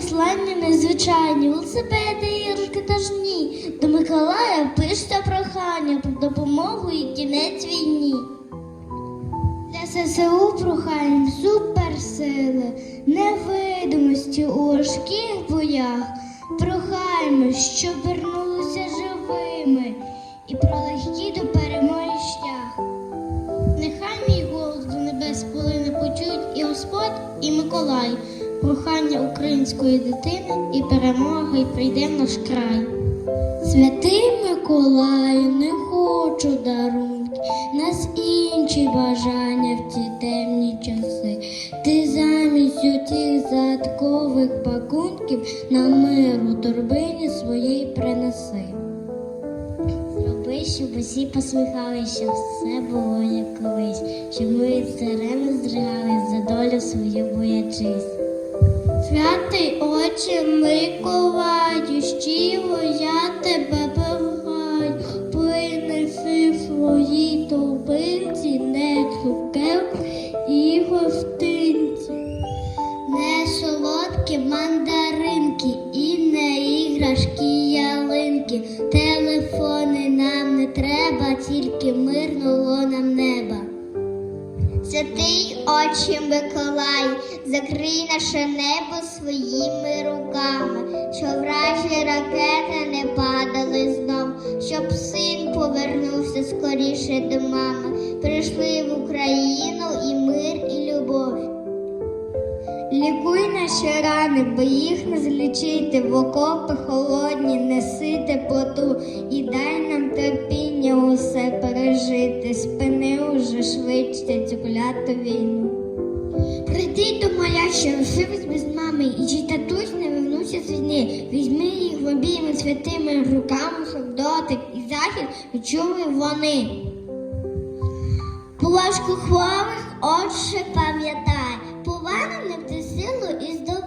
Послання незвичайні, велосипеди, іграшки та. До Миколая пишеться прохання про допомогу і кінець війні. Для ССУ прохаємо суперсили, невидимості у важких боях. Прохаємо, щоб вернулися живими і про легкі до перемоги шлях. Нехай мій голос до небес полине почують і Господь, і Миколай, прохання української дитини і перемога, і прийде в наш край. Святий Миколаю, не хочу дарунки, нас інші бажання в ті темні часи. Ти замість утіх загадкових пакунків на миру торбині своїй принеси. Зроби, щоб усі посміхались, щоб все було як колись, щоб ми сирени здригались за долю свою боячись. Святий Отче Миколаю, щиро я тебе благаю, принеси в своїй торбинці не цукер і гостинці, не солодкі мандаринки і не іграшки ялинки. Телефони нам не треба, тільки мирного нам неба. Святий Отче Миколай, закрий наше небо своїми руками, щоб вражі ракети не падали знов, щоб син повернувся скоріше до мами. Прийшли в Україну і мир, і любов. Лікуй наші рани, бо їх не злічити, в окопи холодні, неси теплоту і дай нам терпіння усе пережити. Спини уже швидше цю кляту війну. До що без мами, і чий татусь не вернувся з війни. Візьми їх в обійми святими руками, щоб дотик і захід відчули вони. Плашку хворих, отче пам'ятай, повернем ти силу і здоров'я